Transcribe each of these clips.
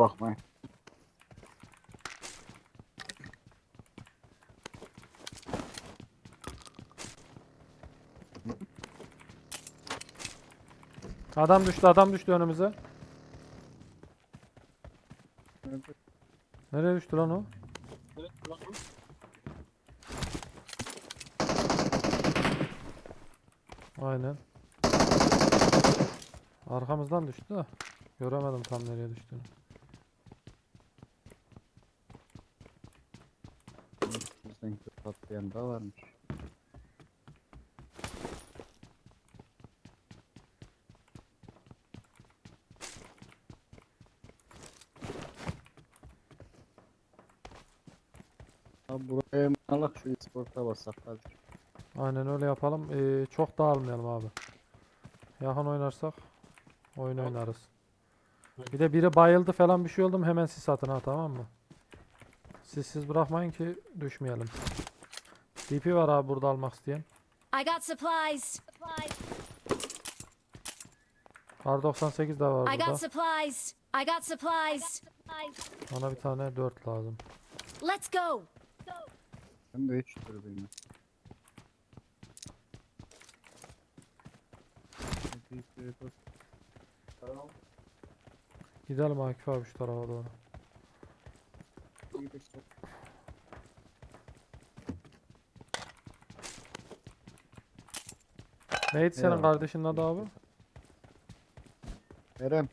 Bakmayın. Adam düştü adam düştü önümüze. Nereye düştü lan o? Aynen. Arkamızdan düştü de. Göremedim tam nereye düştüğünü. Patlayan da varmış. Abi buraya alak şu sporta basak hadi. Aynen öyle yapalım. Ee, çok dağılmayalım abi. Yakın oynarsak oyun oynarız. Bir de biri bayıldı falan bir şey oldu mu hemen sis atın ha tamam mı? Siz bırakmayın ki düşmeyelim. DP var abi burada almak isteyen. I got supplies. R98 de var I burada. got supplies. I got supplies. Bana bir tane 4 lazım. Let's go. Ben de hiç iki, dört. Gidelim Akif abi şu tarafa doğru. Neydi senin Eyvallah. kardeşinin adı abi? Eren.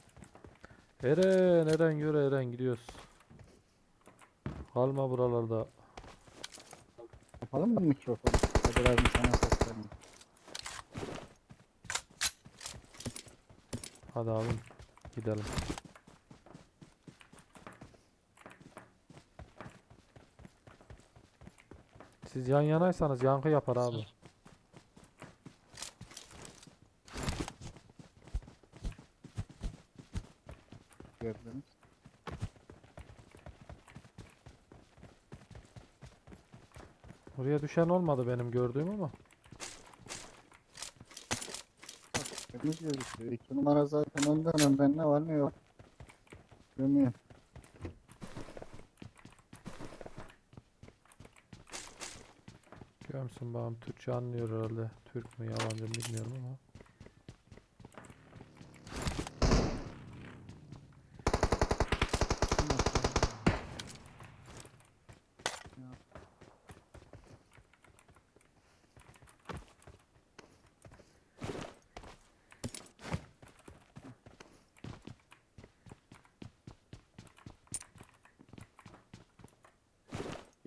Eren, Eren yürü Eren gidiyoruz. Kalma buralarda. Yapalım mı mikrofonu? Hadi abi sana sesleneyim. Hadi abim gidelim. Siz yan yanaysanız yankı yapar abi. Gördünüz. Oraya düşen olmadı benim gördüğüm ama. Temiz gözüküyor. İki numara zaten ondan önden ne var ne yok. Görmüyor. Görmüşsün bağım Türkçe anlıyor herhalde. Türk mü yabancı mı bilmiyorum ama.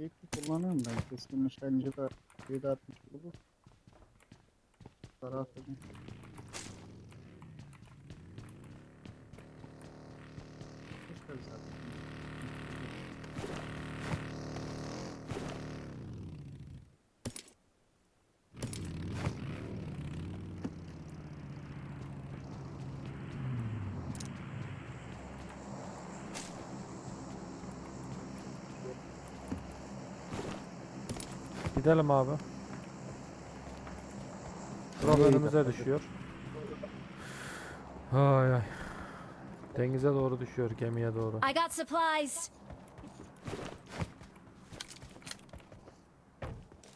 Keyifli kullanıyorum ben. Keskin nişancı da 760 olur. Para Gidelim abi. Nereye önümüze düşüyor. Ay ay. Denize doğru düşüyor gemiye doğru. I got supplies.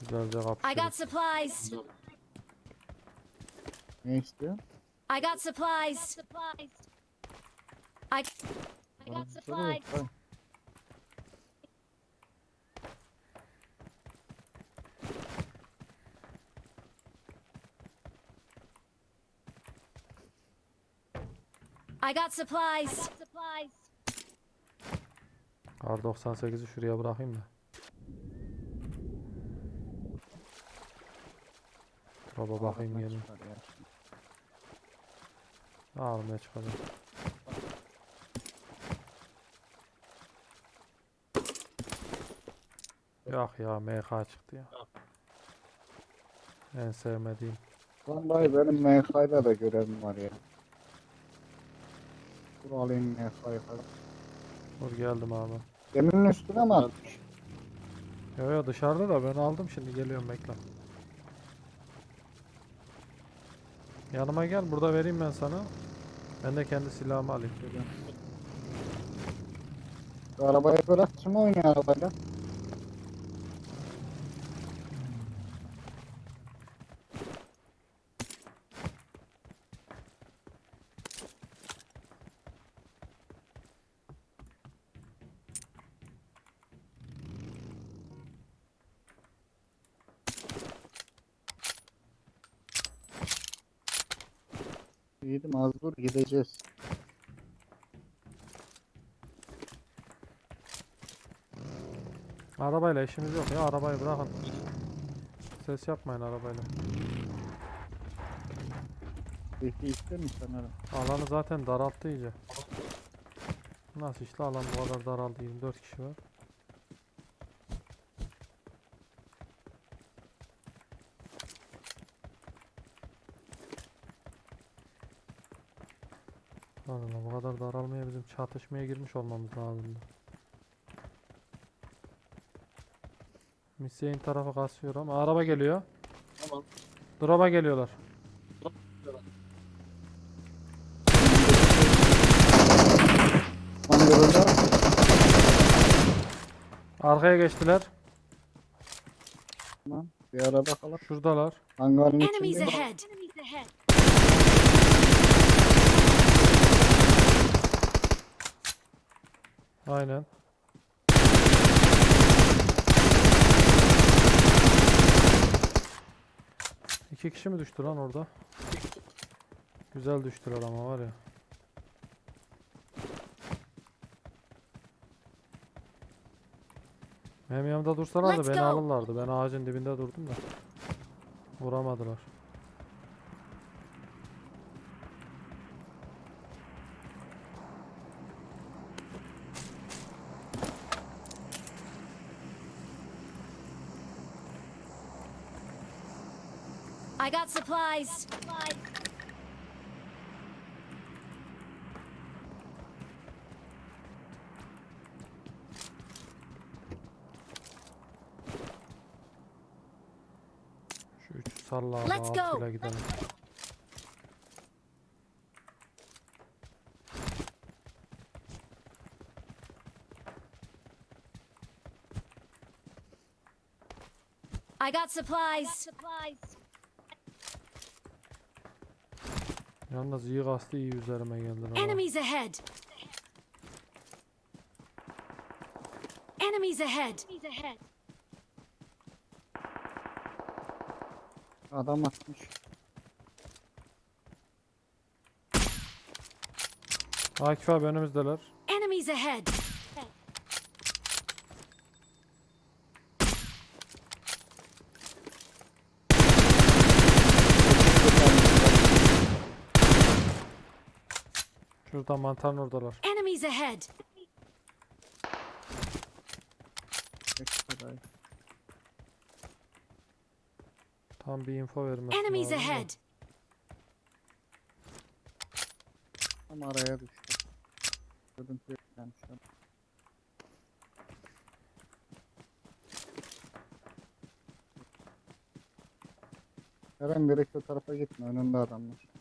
Güzelce I got kapışıyoruz. supplies. Ne istiyor? I got supplies. I I got supplies. I got supplies. R98'i şuraya bırakayım da. Baba bakayım gelin. Almaya çıkalım. Yok ya MK çıktı ya. En sevmediğim. Vallahi benim MK'da da görevim var ya. Dur alayım MK'yı falan. Dur geldim abi. Geminin üstüne mi atmış? Yo yo dışarıda da ben aldım şimdi geliyorum bekle. Yanıma gel burada vereyim ben sana. Ben de kendi silahımı alayım. Şu arabaya bırak kim oynuyor arabayla? İyiydim az dur gideceğiz. Arabayla işimiz yok ya arabayı bırakın. Ses yapmayın arabayla. Peki ister mi sanırım? Alanı zaten daralttı iyice. Nasıl işte alan bu kadar daraldı 24 kişi var. Allah bu kadar daralmaya bizim çatışmaya girmiş olmamız lazımdı. Hüseyin tarafı kasıyor ama araba geliyor. Tamam. Drop'a geliyorlar. Arkaya geçtiler. tamam. Bir ara bakalım. Şuradalar. Hangarın Enemies içinde. ahead. Aynen. İki kişi mi düştü lan orada? Güzel düştüler ama var ya. Benim yanımda dursalardı Let's beni go. alırlardı. Ben ağacın dibinde durdum da. Vuramadılar. I got supplies. Şu üç salla Let's go. altıyla gidelim. I got supplies. Yalnız iyi kastı iyi üzerime geldiler. ha. Enemies ahead. Enemies ahead. Adam atmış. Akif abi önümüzdeler. Enemies ahead. Şurada mantarın oradalar. Enemies ahead. Tam bir info vermesi Enemies lazım ahead. Tam araya düştü. Yok yani şu an. Eren direkt o tarafa gitme. Önünde adamlar.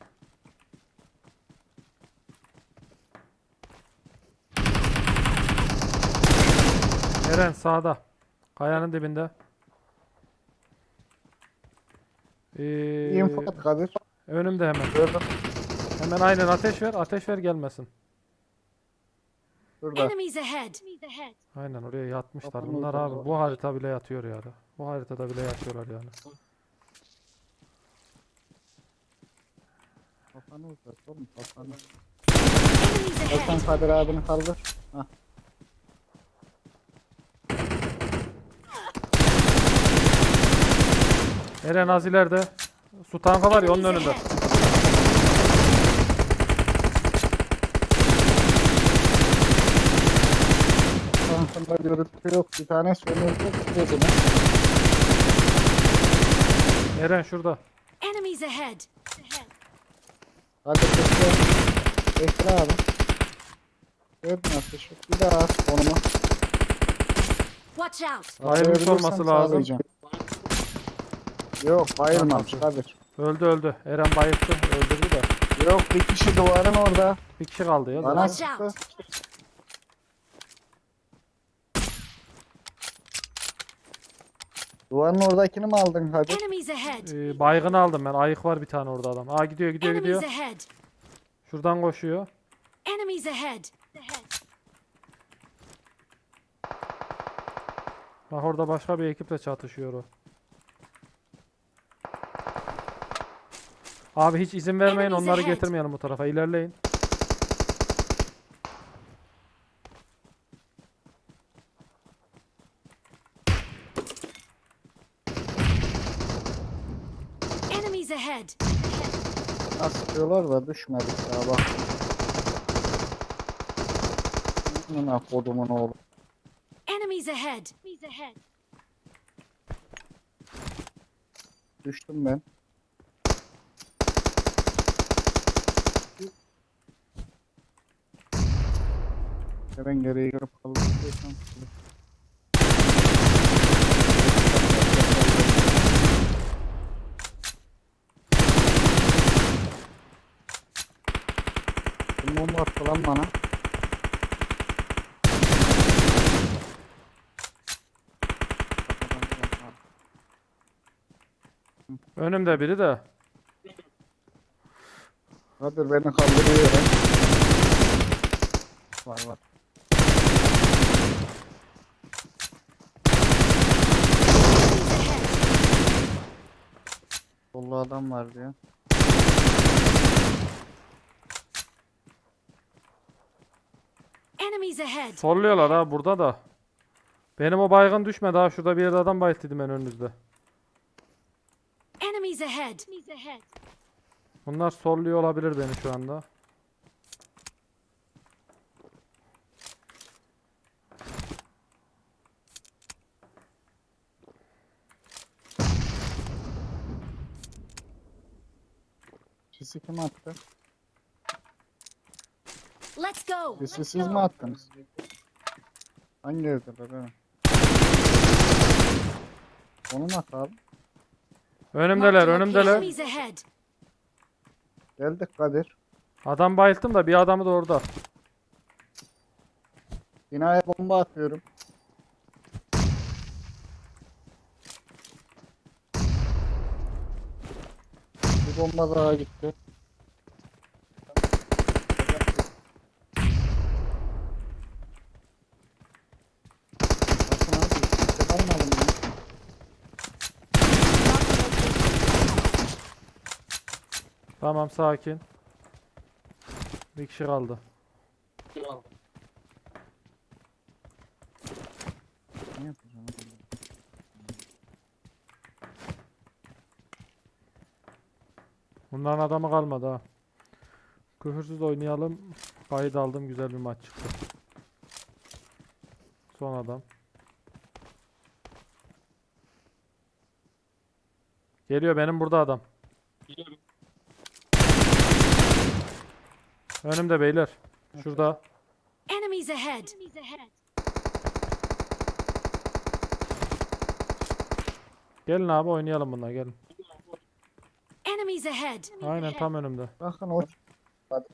Eren sağda. Kayanın dibinde. Ee, Info at Kadir. önümde hemen. Gördüm. Hemen aynen ateş ver. Ateş ver gelmesin. Enemies ahead. Aynen oraya yatmışlar. Bunlar uzat. abi bu harita bile yatıyor yani. Bu haritada bile yatıyorlar yani. Kafanı uzat oğlum kafanı. Enemies ahead. Kadir abini kaldır. Hah. Eren az ileride. Su tankı var ya onun önünde. ahead. Kankında görüntü yok. Bir tane sömürdü. Dedi Eren şurada. Enemies ahead. Hadi bekle. Bekle abi. Gördün ateşi. Bir daha at konuma. Watch out. Ayrılmış Atlayabilirsem olması lazım. sağlayacağım. Yok bayılmamış Kadir. Öldü öldü. Eren bayıldı. Öldürdü de. Yok bir kişi duvarın orada. Bir kişi kaldı ya. Bana Watch out. sıktı. Duvarın oradakini mi aldın Kadir? Enemies ahead. Ee, baygın aldım ben. Ayık var bir tane orada adam. Aa gidiyor gidiyor Enemies gidiyor. ahead. Şuradan koşuyor. Enemies ahead. Bak orada başka bir ekiple çatışıyor o. Abi hiç izin vermeyin Enemies onları ahead. getirmeyelim bu tarafa. İlerleyin. Enemies ahead. Asılıyorlar da düşmedik daha bak. Amına kodumun oğlu. Enemies ahead. Enemies ahead. Düştüm ben. Ya ben geriye girip kaldım. Kim bomba attı lan bana? Önümde biri de. Kadir beni kaldırıyor. Var var. Enemies ahead. Sollu adam var diyor. Enemies ahead. Solluyorlar ha burada da. Benim o baygın düşmedi ha. Şurada bir yerde adam bayıttıydım ben önünüzde. Enemies ahead. Bunlar solluyor olabilir beni şu anda. Sisi kim attı? Let's go. Sisi siz mi attınız? Hangi evdeler ha? Onu mu at abi? Önümdeler önümdeler. Enemies ahead. Geldik Kadir. Adam bayılttım da bir adamı da orada. Binaya bomba atıyorum. Bir bomba daha gitti. Bakın abi, kimse kalmadı mı? Tamam sakin. Bir kişi kaldı. Ne yapacağım? Bunların adamı kalmadı ha. Küfürsüz oynayalım. Kayıt aldım güzel bir maç çıktı. Son adam. Geliyor benim burada adam. Önümde beyler. Şurada. Enemies ahead. Gelin abi oynayalım bunlar gelin. Enemies ahead. Aynen tam önümde. Bakın o Hadi.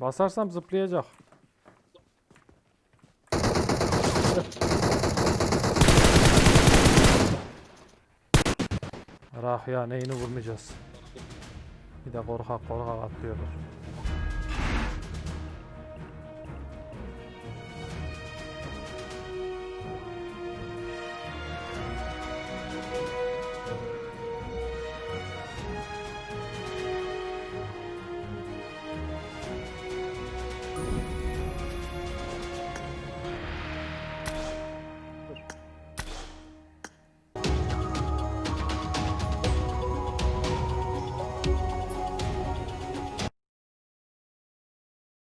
Basarsam zıplayacak. Rah ya neyini vurmayacağız. Bir de korkak korkak atlıyorlar.